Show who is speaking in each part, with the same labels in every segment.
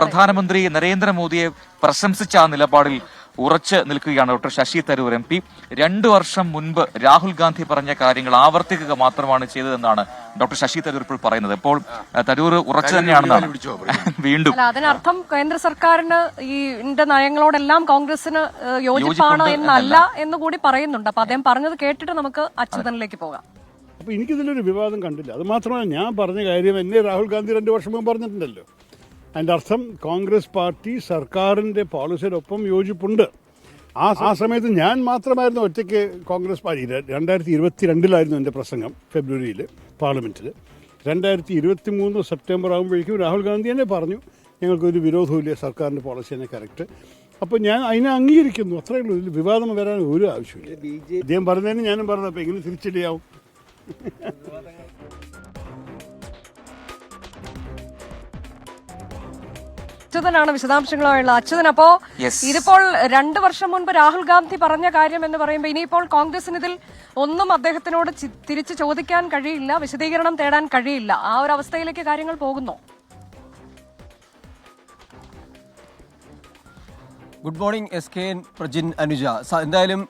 Speaker 1: പ്രധാനമന്ത്രി നരേന്ദ്രമോദിയെ പ്രശംസിച്ച ആ നിലപാടിൽ ഉറച്ചു നിൽക്കുകയാണ് doctor Shashi Tharoor M P. രണ്ടു വർഷം മുൻപ് രാഹുൽ ഗാന്ധി പറഞ്ഞ കാര്യങ്ങൾ ആവർത്തിക്കുക മാത്രമാണ് ചെയ്തതെന്നാണ് ഡോക്ടർ ശശി തരൂർ ഇപ്പോൾ പറയുന്നത്. ഇപ്പോൾ തരൂർ ഉറച്ചു തന്നെയാണെന്നാണ്. വീണ്ടും.
Speaker 2: അല്ല അതിനർത്ഥം കേന്ദ്ര സർക്കാരിന് ഈ നയങ്ങളോടെല്ലാം കോൺഗ്രസിന് യോജിപ്പാണ് എന്നല്ല എന്ന് കൂടി പറയുന്നുണ്ട്. അപ്പൊ അദ്ദേഹം പറഞ്ഞത് കേട്ടിട്ട് നമുക്ക് അച്യുതനിലേക്ക് പോകാം.
Speaker 3: അപ്പൊ എനിക്കിതിലൊരു വിവാദം കണ്ടില്ല. അത് മാത്രമല്ല ഞാൻ പറഞ്ഞ കാര്യം എന്നെ രാഹുൽ ഗാന്ധി രണ്ടു വർഷം മുമ്പ് പറഞ്ഞിട്ടുണ്ടല്ലോ. അതിന്റെ അർത്ഥം കോൺഗ്രസ് പാർട്ടി സർക്കാരിന്റെ പോളിസിയോടൊപ്പം യോജിപ്പുണ്ട്. ആ ആ സമയത്ത് ഞാൻ മാത്രമായിരുന്നു ഒറ്റയ്ക്ക് കോൺഗ്രസ് പാർട്ടി രണ്ടായിരത്തി ഇരുപത്തി രണ്ടിലായിരുന്നു എന്റെ പ്രസംഗം ഫെബ്രുവരിയിൽ പാർലമെന്റിൽ രണ്ടായിരത്തി ഇരുപത്തി മൂന്ന് സെപ്റ്റംബർ ആകുമ്പോഴേക്കും രാഹുൽ ഗാന്ധി തന്നെ പറഞ്ഞു ഞങ്ങൾക്കൊരു വിരോധമില്ല സർക്കാരിന്റെ പോളിസി തന്നെ കറക്റ്റ്. അപ്പോൾ ഞാൻ അതിനെ അംഗീകരിക്കുന്നു. അത്രയേ ഉള്ളൂ. ഇതിൽ വിവാദം വരാൻ ഒരു ആവശ്യമില്ല ഇദ്ദേഹം പറഞ്ഞതിന് ഞാനും പറഞ്ഞു അപ്പോൾ എങ്ങനെ തിരിച്ചടിയാവും?
Speaker 2: അച്യുതനാണ് വിശദാംശങ്ങളുമായുള്ള അച്യുതൻ. അപ്പോ. ഇതിപ്പോൾ രണ്ടു വർഷം മുൻപ് രാഹുൽ ഗാന്ധി പറഞ്ഞ കാര്യം എന്ന് പറയുമ്പോൾ ഇനിയിപ്പോൾ കോൺഗ്രസിന് ഇതിൽ ഒന്നും അദ്ദേഹത്തിനോട് തിരിച്ചു ചോദിക്കാൻ കഴിയില്ല വിശദീകരണം തേടാൻ കഴിയില്ല. ആ ഒരു അവസ്ഥയിലേക്ക് കാര്യങ്ങൾ പോകുന്നു.
Speaker 4: Good morning S K N Prajin Anuja. എന്തായാലും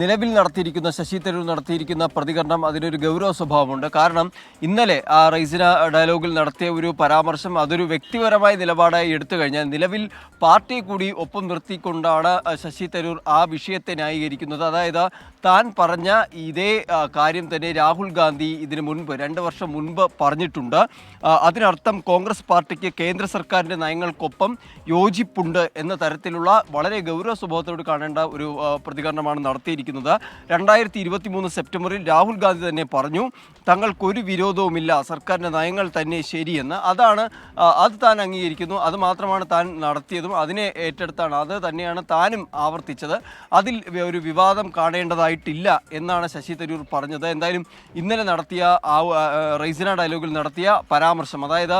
Speaker 4: നിലവിൽ നടത്തിയിരിക്കുന്ന ശശി തരൂർ നടത്തിയിരിക്കുന്ന പ്രതികരണം അതിനൊരു ഗൗരവ സ്വഭാവമുണ്ട്. കാരണം ഇന്നലെ ആ റൈസിന ഡയലോഗിൽ നടത്തിയ ഒരു പരാമർശം അതൊരു വ്യക്തിപരമായ നിലപാടായി എടുത്തു കഴിഞ്ഞാൽ നിലവിൽ പാർട്ടി കൂടി ഒപ്പം നിർത്തിക്കൊണ്ടാണ് ശശി തരൂർ ആ വിഷയത്തെ ന്യായീകരിക്കുന്നത്. അതായത് താൻ പറഞ്ഞ ഇതേ കാര്യം തന്നെ രാഹുൽ ഗാന്ധി ഇതിനു മുൻപ് രണ്ട് വർഷം മുൻപ് പറഞ്ഞിട്ടുണ്ട്. അതിനർത്ഥം കോൺഗ്രസ് പാർട്ടിക്ക് കേന്ദ്ര സർക്കാരിന്റെ നയങ്ങൾക്കൊപ്പം യോജിപ്പുണ്ട് എന്ന തരത്തിലുള്ള വളരെ ഗൗരവ സ്വഭാവത്തോട് കാണേണ്ട ഒരു പ്രതികരണമാണ് നടത്തിയിരിക്കുന്നത്. രണ്ടായിരത്തി ഇരുപത്തി മൂന്ന് സെപ്റ്റംബറിൽ രാഹുൽ ഗാന്ധി തന്നെ പറഞ്ഞു തങ്ങൾക്കൊരു വിരോധവുമില്ല. സർക്കാരിന്റെ നയങ്ങൾ തന്നെ ശരിയെന്ന്. അതാണ് അത് താൻ അംഗീകരിക്കുന്നു. അത് മാത്രമാണ് താൻ നടത്തിയതും. അതിനെ ഏറ്റെടുത്താണ്. അത് തന്നെയാണ് താനും ആവർത്തിച്ചത്. അതിൽ ഒരു വിവാദം കാണേണ്ടതായിട്ടില്ല എന്നാണ് ശശി തരൂർ പറഞ്ഞത്. എന്തായാലും ഇന്നലെ നടത്തിയ ആ റൈസിന ഡയലോഗിൽ നടത്തിയ പരാമർശം അതായത്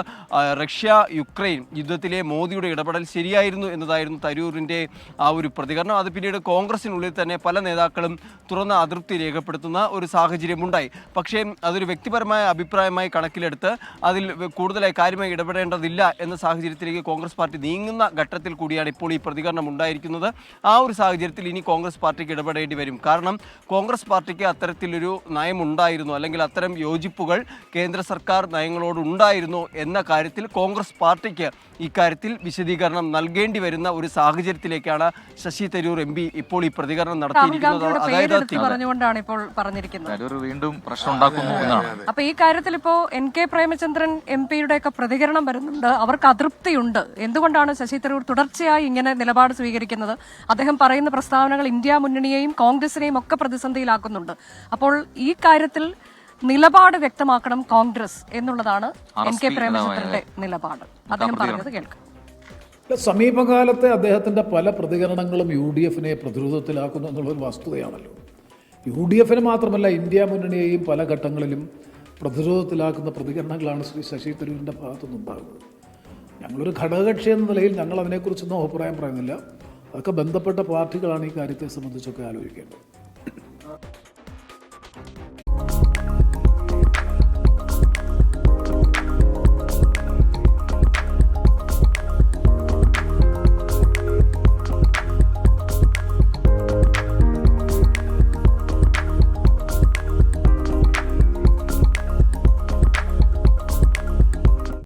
Speaker 4: റഷ്യ യുക്രൈൻ യുദ്ധത്തിലെ മോദിയുടെ ഇടപെടൽ ശരിയായിരുന്നു എന്നതായിരുന്നു തരൂരിന്റെ ആ ഒരു പ്രതികരണം. അത് പിന്നീട് കോൺഗ്രസിനുള്ളിൽ തന്നെ പല നേതാക്കളും തുറന്ന അതൃപ്തി രേഖപ്പെടുത്തുന്ന ഒരു സാഹചര്യമുണ്ടായി. പക്ഷേ അതൊരു വ്യക്തിപരമായ അഭിപ്രായമായി കണക്കിലെടുത്ത് അതിൽ കൂടുതലായി കാര്യമായി ഇടപെടേണ്ടതില്ല എന്ന സാഹചര്യത്തിലേക്ക് കോൺഗ്രസ് പാർട്ടി നീങ്ങുന്ന ഘട്ടത്തിൽ കൂടിയാണ് ഇപ്പോൾ ഈ പ്രതികരണം ഉണ്ടായിരിക്കുന്നത്. ആ ഒരു സാഹചര്യത്തിൽ ഇനി കോൺഗ്രസ് പാർട്ടിക്ക് ഇടപെടേണ്ടി വരും. കാരണം കോൺഗ്രസ് പാർട്ടിക്ക് അത്തരത്തിലൊരു നയമുണ്ടായിരുന്നു. അല്ലെങ്കിൽ അത്തരം യോജിപ്പുകൾ കേന്ദ്ര സർക്കാർ നയങ്ങളോടുണ്ടായിരുന്നു എന്ന കാര്യത്തിൽ കോൺഗ്രസ് പാർട്ടിക്ക് ഇക്കാര്യത്തിൽ വിശദീകരണം നൽകേണ്ടി വരുന്ന ഒരു സാഹചര്യത്തിലേക്കാണ് ശശി തരൂർ എം പി ഇപ്പോൾ ഈ പ്രതികരണം നടത്തിയിരിക്കുന്നത്. അതായത്
Speaker 2: പറഞ്ഞുകൊണ്ടാണ് ഇപ്പോൾ പറഞ്ഞിരിക്കുന്നത്.
Speaker 1: തരൂർ വീണ്ടും പ്രശ്നം ഉണ്ടാക്കുന്നു എന്നാണ്.
Speaker 2: അപ്പൊ ഈ കാര്യത്തിൽ ഇപ്പോ എൻ കെ പ്രേമചന്ദ്രൻ എം പിയുടെ ഒക്കെ പ്രതികരണം വരുന്നുണ്ട്. അവർക്ക് അതൃപ്തിയുണ്ട്. എന്തുകൊണ്ടാണ് ശശി തരൂർ തുടർച്ചയായി ഇങ്ങനെ നിലപാട് സ്വീകരിക്കുന്നത്? അദ്ദേഹം പറയുന്ന പ്രസ്താവനകൾ ഇന്ത്യ മുന്നണിയെയും കോൺഗ്രസിനെയും ഒക്കെ പ്രതിസന്ധിയിലാക്കുന്നുണ്ട്. അപ്പോൾ ഈ കാര്യത്തിൽ നിലപാട് വ്യക്തമാക്കണം കോൺഗ്രസ് എന്നുള്ളതാണ് എൻ കെ പ്രേമചന്ദ്രന്റെ നിലപാട്. അദ്ദേഹം പറഞ്ഞത് കേൾക്കാം.
Speaker 5: സമീപകാലത്തെ അദ്ദേഹത്തിന്റെ പല പ്രതികരണങ്ങളും യു ഡി എഫിനെ പ്രതിരോധത്തിലാക്കുന്നു എന്നുള്ളൊരു വസ്തുതയാണല്ലോ. യു ഡി എഫിന് മാത്രമല്ല ഇന്ത്യ മുന്നണിയെയും പല ഘട്ടങ്ങളിലും പ്രതിരോധത്തിലാക്കുന്ന പ്രതികരണങ്ങളാണ് ശ്രീ ശശി തരൂരിന്റെ ഭാഗത്തുനിന്നുണ്ടാകുന്നത്. ഞങ്ങളൊരു ഘടകകക്ഷി എന്ന നിലയിൽ ഞങ്ങൾ അതിനെക്കുറിച്ചൊന്നും അഭിപ്രായം പറയുന്നില്ല. അതൊക്കെ ബന്ധപ്പെട്ട പാർട്ടികളാണ് ഈ കാര്യത്തെ സംബന്ധിച്ചൊക്കെ ആലോചിക്കേണ്ടത്.